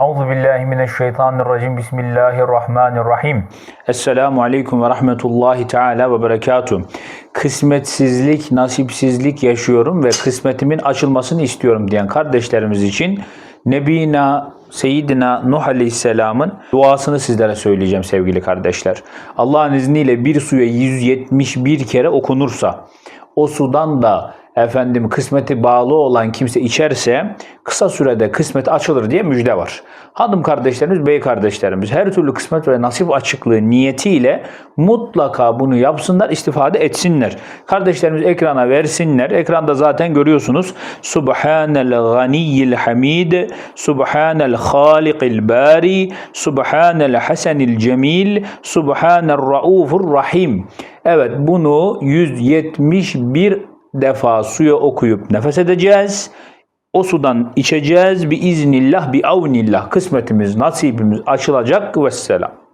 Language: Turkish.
Euzu billahi mineşşeytanirracim. Bismillahirrahmanirrahim. Esselamu aleyküm ve rahmetullahi teala ve berekatuhu. Kısmetsizlik, nasipsizlik yaşıyorum ve kısmetimin açılmasını istiyorum diyen kardeşlerimiz için Nebina Seyyidina Nuh Aleyhisselam'ın duasını sizlere söyleyeceğim sevgili kardeşler. Allah'ın izniyle bir suya 171 kere okunursa o sudan da efendim kısmeti bağlı olan kimse içerse kısa sürede kısmet açılır diye müjde var. Hanım kardeşlerimiz, bey kardeşlerimiz her türlü kısmet ve nasip açıklığı niyetiyle mutlaka bunu yapsınlar, istifade etsinler. Kardeşlerimiz ekrana versinler. Ekranda zaten görüyorsunuz. Subhanel ganiyyil hamid, Subhanel halikil bari, Subhanel hasenil cemil, Subhanel raufur rahim. Evet bunu 171 defa suya okuyup nefes edeceğiz. O sudan içeceğiz. Bi iznillah, bi avnillah. Kısmetimiz, nasibimiz açılacak. Vesselam.